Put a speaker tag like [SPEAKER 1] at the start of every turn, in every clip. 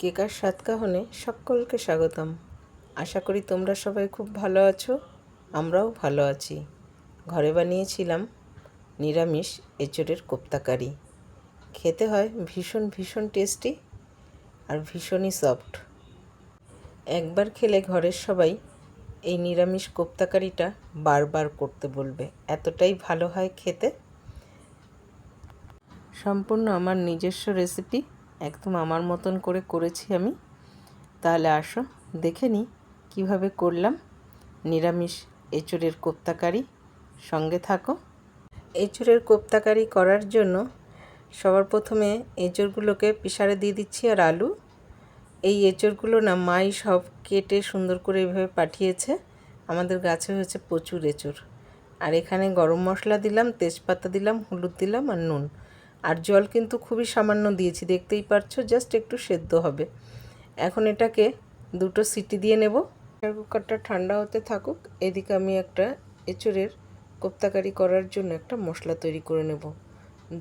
[SPEAKER 1] কেকার সাতকাহনে সকলকে স্বাগতম। আশা করি তোমরা সবাই খুব ভালো আছো, আমরাও ভালো আছি। ঘরে বানিয়েছিলাম নিরামিষ এঁচড়ের কোপ্তাকারি। খেতে হয় ভীষণ ভীষণ টেস্টি আর ভীষণই সফট একবার খেলে ঘরের সবাই এই নিরামিষ কোপ্তাকারিটা বারবার করতে বলবে, এতটাই ভালো হয় খেতে। সম্পূর্ণ আমার নিজস্ব রেসিপি একদম আমার মতন করে করেছি আমি। তাহলে আসো, দেখে নিই কীভাবে করলাম। নিরামিষ এঁচড়ের কোপ্তাকারি, সঙ্গে থাকো। এঁচড়ের কোপ্তাকারি করার জন্য সবার প্রথমে এঁচড়গুলোকে পিসারে দিয়ে দিচ্ছি আর আলু। এই এঁচড়গুলো না মাই সব কেটে সুন্দর করে এভাবে পাঠিয়েছে। আমাদের গাছে হয়েছে প্রচুর এঁচড়। আর এখানে গরম মশলা দিলাম, তেজপাতা দিলাম, হলুদ দিলাম আর নুন। আর জল কিন্তু খুবই সামান্য দিয়েছি, দেখতেই পারছ জাস্ট একটু সেদ্ধ হবে। এখন এটাকে দুটো সিটি দিয়ে নেব। প্রেসার কুকারটা ঠান্ডা হতে থাকুক, এদিকে আমি একটা এঁচড়ের কোপ্তাকারি করার জন্য একটা মশলা তৈরি করে নেব।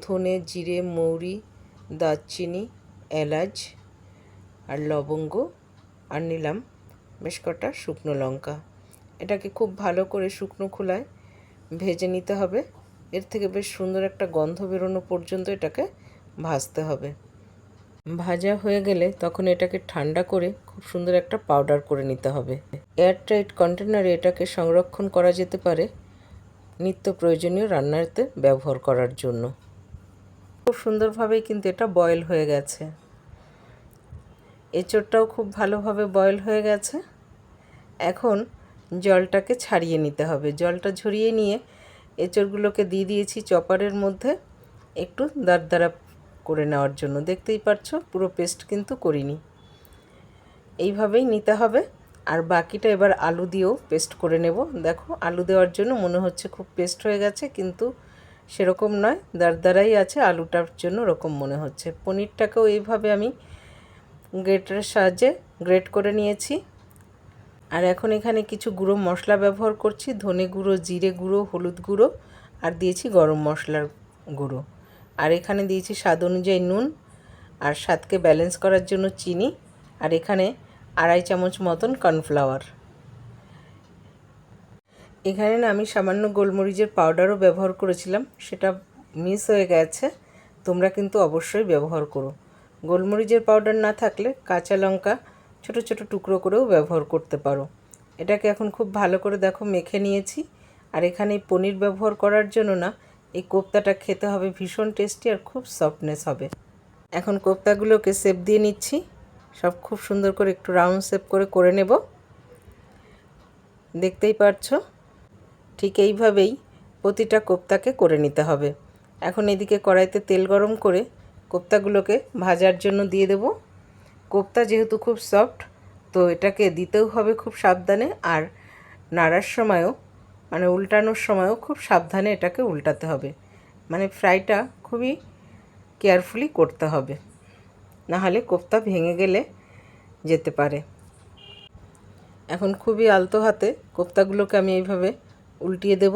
[SPEAKER 1] ধনে, জিরে, মৌরি, দারচিনি, এলাচ আর লবঙ্গ আর নিলাম বেশ কটা শুকনো লঙ্কা। এটাকে খুব ভালো করে শুকনো খোলায় ভেজে নিতে হবে। এর থেকে বেশ সুন্দর একটা গন্ধ বেরোনো পর্যন্ত এটাকে ভাজতে হবে। ভাজা হয়ে গেলে তখন এটাকে ঠান্ডা করে খুব সুন্দর একটা পাউডার করে নিতে হবে। এয়ারটাইট কন্টেনারে এটাকে সংরক্ষণ করা যেতে পারে নিত্য প্রয়োজনীয় রান্নাতে ব্যবহার করার জন্য। খুব সুন্দরভাবেই কিন্তু এটা বয়েল হয়ে গেছে। এঁচড়টাও খুব ভালোভাবে বয়েল হয়ে গেছে। এখন জলটাকে ছাড়িয়ে নিতে হবে। জলটা ঝরিয়ে নিয়ে এঁচড়গুলোকে দিয়ে দিয়েছি চপারের মধ্যে একটু দাঁড় করে নেওয়ার জন্য। দেখতেই পারছ, পুরো পেস্ট কিন্তু করিনি। এইভাবেই নিতে হবে। আর বাকিটা এবার আলু দিয়েও পেস্ট করে নেব। দেখো, আলু দেওয়ার জন্য মনে হচ্ছে খুব পেস্ট হয়ে গেছে, কিন্তু সেরকম নয়। দাঁড়াই আছে, আলুটার জন্য ওরকম মনে হচ্ছে। পনিরটাকেও এইভাবে আমি গ্রেটারের সাহায্যে গ্রেট করে নিয়েছি। আর এখন এখানে কিছু গুঁড়ো মশলা ব্যবহার করছি। ধনে গুঁড়ো, জিরে গুঁড়ো, হলুদ গুঁড়ো আর দিয়েছি গরম মশলার গুঁড়ো। আর এখানে দিয়েছি স্বাদ অনুযায়ী নুন আর স্বাদকে ব্যালেন্স করার জন্য চিনি আর এখানে আড়াই চামচ মতন কর্নফ্লাওয়ার এখানে না আমি সামান্য গোলমরিচের পাউডারও ব্যবহার করেছিলাম, সেটা মিস হয়ে গেছে। তোমরা কিন্তু অবশ্যই ব্যবহার করো। গোলমরিচের পাউডার না থাকলে কাঁচা লঙ্কা ছোট ছোট টুকরো করেও ব্যবহার করতে পারো। এটাকে এখন খুব ভালো করে দেখো, মেখে নিয়েছি। আর এখানে পনির ব্যবহার করার জন্য না, এই কোপ্তাটা খেতে হবে, ভীষণ টেস্টি আর খুব সফটনেস হবে। এখন কোপ্তাগুলোকে সেপ দিয়ে নিচ্ছি। সব খুব সুন্দর করে একটু রাউন্ড শেপ করে করে নেব। দেখতেই পারছ? ঠিক এইভাবেই প্রতিটা কোপ্তাকে করে নিতে হবে। এখন এদিকে কড়াইতে তেল গরম করে কোপ্তাগুলোকে ভাজার জন্য দিয়ে দেব। কোপ্তা যেহেতু খুব সফট তো এটাকে দিতেও হবে খুব সাবধানে আর নাড়ার সময়ও মানে উল্টানোর সময়ও খুব সাবধানে এটাকে উল্টাতে হবে। মানে ফ্রাইটা খুবই কেয়ারফুলি করতে হবে। নাহলে কোপ্তা ভেঙে গেলে যেতে পারে। এখন খুবই আলতো হাতে কোপ্তাগুলোকে আমি এইভাবে উল্টিয়ে দেব।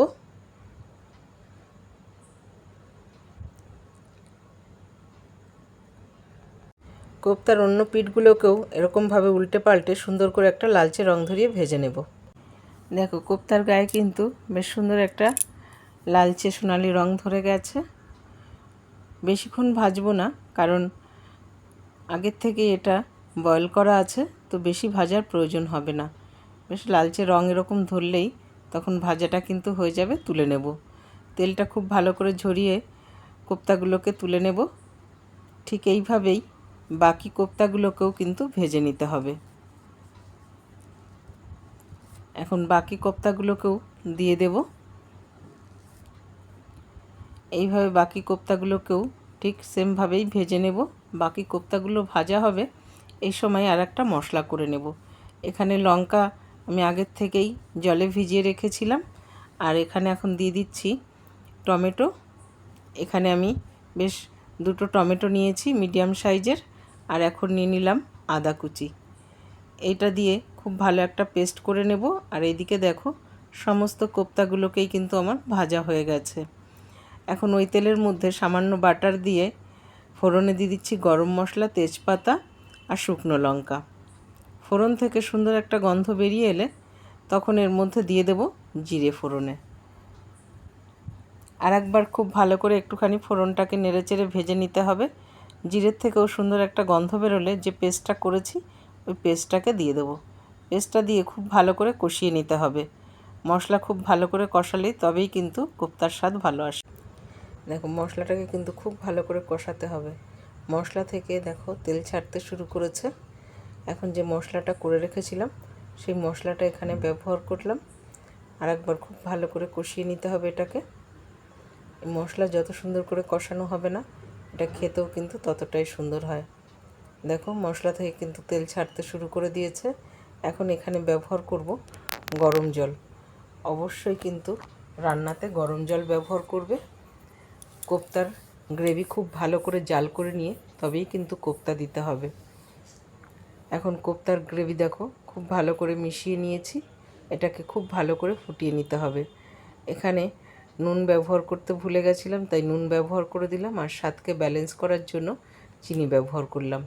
[SPEAKER 1] কোপ্তার অন্য পিঠগুলোকেও এরকমভাবে উল্টে পাল্টে সুন্দর করে একটা লালচে রং ধরিয়ে ভেজে নেব। দেখো কোপ্তার গায়ে কিন্তু বেশ সুন্দর একটা লালচে সোনালি রং ধরে গেছে। বেশিক্ষণ ভাজবো না, কারণ আগের থেকে এটা বয়েল করা আছে, তো বেশি ভাজার প্রয়োজন হবে না। বেশ লালচে রং এরকম ধরলেই তখন ভাজাটা কিন্তু হয়ে যাবে, তুলে নেব। তেলটা খুব ভালো করে ঝরিয়ে কোপ্তাগুলোকে তুলে নেব। ঠিক এইভাবেই বাকি কোপ্তাগুলোকেও কিন্তু ভেজে নিতে হবে। এখন বাকি কোপ্তাগুলোকেও দিয়ে দেব। এইভাবে বাকি কোপ্তাগুলোকেও ঠিক সেমভাবেই ভেজে নেব। বাকি কোপ্তাগুলো ভাজা হবে এই সময় আর একটা মশলা করে নেব। এখানে লঙ্কা আমি আগের থেকেই জলে ভিজিয়ে রেখেছিলাম। আর এখানে এখন দিয়ে দিচ্ছি টমেটো। এখানে আমি বেশ দুটো টমেটো নিয়েছি মিডিয়াম সাইজের। আর এখন নিয়ে নিলাম আদা কুচি। এইটা দিয়ে খুব ভালো একটা পেস্ট করে নেব। আর এইদিকে দেখো, সমস্ত কোপ্তাগুলোকেই কিন্তু আমার ভাজা হয়ে গেছে। এখন ওই তেলের মধ্যে সামান্য বাটার দিয়ে ফোড়নে দিয়ে দিচ্ছি গরম মশলা, তেজপাতা আর শুকনো লঙ্কা। ফোড়ন থেকে সুন্দর একটা গন্ধ বেরিয়ে এলে তখন এর মধ্যে দিয়ে দেব জিরে ফোড়নে। আর একবার খুব ভালো করে একটুখানি ফোড়নটাকে নেড়েচেড়ে ভেজে নিতে হবে। জিরের থেকেও সুন্দর একটা গন্ধ বেরোলে যে পেস্টটা করেছি, ওই পেস্টটাকে দিয়ে দেবো। পেস্টটা দিয়ে খুব ভালো করে কষিয়ে নিতে হবে। মশলা খুব ভালো করে কষালে তবেই কিন্তু কোপ্তার স্বাদ ভালো আসে। দেখো, মশলাটাকে কিন্তু খুব ভালো করে কষাতে হবে। মশলা থেকে দেখো, তেল ছাড়তে শুরু করেছে। এখন যে মশলাটা করে রেখেছিলাম, সেই মশলাটা এখানে ব্যবহার করলাম। আর একবার খুব ভালো করে কষিয়ে নিতে হবে এটাকে। মশলা যত সুন্দর করে কষানো হবে না এটা খেতেও কিন্তু ততটাই সুন্দর হয়। দেখো, মশলা থেকে কিন্তু তেল ছাড়তে শুরু করে দিয়েছে। এখন এখানে ব্যবহার করব গরম জল। অবশ্যই কিন্তু রান্নাতে গরম জল ব্যবহার করবে। কোপ্তার গ্রেভি খুব ভালো করে জাল করে নিয়ে তবেই কিন্তু কোপ্তা দিতে হবে। এখন কোপ্তার গ্রেভি দেখো, খুব ভালো করে মিশিয়ে নিয়েছি। এটাকে খুব ভালো করে ফুটিয়ে নিতে হবে। এখানে নুন ব্যবহার করতে ভুলে গেছিলাম, তাই নুন ব্যবহার করে দিলাম আর স্বাদকে ব্যালেন্স করার জন্য চিনি ব্যবহার করলাম।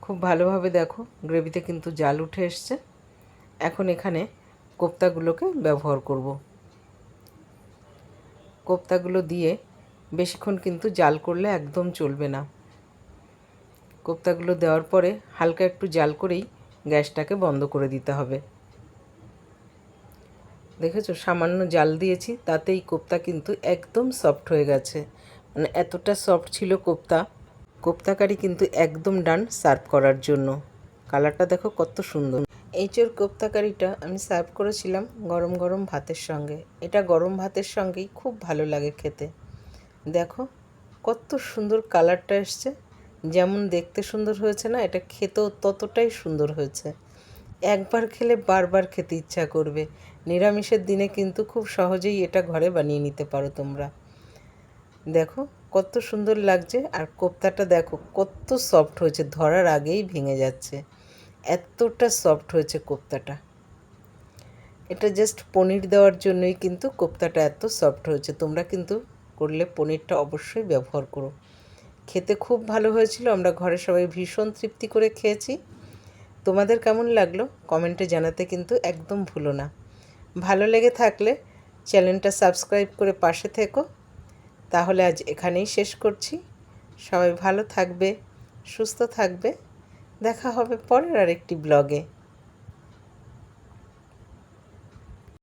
[SPEAKER 1] খুব ভালোভাবে দেখো, গ্রেভিতে কিন্তু জাল উঠে এসছে। এখন এখানে কোপ্তাগুলোকে ব্যবহার করব। কোপ্তাগুলো দিয়ে বেশিক্ষণ কিন্তু জাল করলে একদম চলবে না। কোপ্তাগুলো দেওয়ার পরে হালকা একটু জাল করেই গ্যাসটাকে বন্ধ করে দিতে হবে। দেখেছ? সামান্য জাল দিয়েছি, তাতেই কোপ্তা কিন্তু একদম সফট হয়ে গেছে। মানে এতটা সফট ছিল কোপ্তা। কোপ্তা কারি কিন্তু একদম ডান সার্ভ করার জন্য। কালারটা দেখো কত সুন্দর। এইচোর কোপ্তা কারিটা আমি সার্ভ করেছিলাম গরম গরম ভাতের সঙ্গে। এটা গরম ভাতের সঙ্গেই খুব ভালো লাগে খেতে। দেখো কত সুন্দর কালারটা এসছে। যেমন দেখতে সুন্দর হয়েছে না, এটা খেতেও ততটাই সুন্দর হয়েছে। একবার খেলে বারবার খেতে ইচ্ছা করবে। নিরামিষের দিনে কিন্তু খুব সহজেই এটা ঘরে বানিয়ে নিতে পারো তোমরা। দেখো, কত সুন্দর লাগছে। আর কোপ্তাটা দেখো, কত সফট হয়েছে, ধরার আগেই ভেঙে যাচ্ছে। এতটা সফট হয়েছে কোপ্তাটা। এটা জাস্ট পনির দেওয়ার জন্যই কিন্তু কোপ্তাটা এত সফট হয়েছে। তোমরা কিন্তু করলে পনিরটা অবশ্যই ব্যবহার করো। খেতে খুব ভালো হয়েছিল, আমরা ঘরে সবাই ভীষণ তৃপ্তি করে খেয়েছি। তোমাদের কেমন লাগল? কমেন্টে জানাতে কিন্তু একদম ভুলো না। ভালো লেগে থাকলে চ্যানেলটা সাবস্ক্রাইব করে পাশে থেকো। তাহলে আজ এখানেই শেষ করছি। সবাই ভালো থাকবে, সুস্থ থাকবে। দেখা হবে পরের আরেকটি ব্লগে।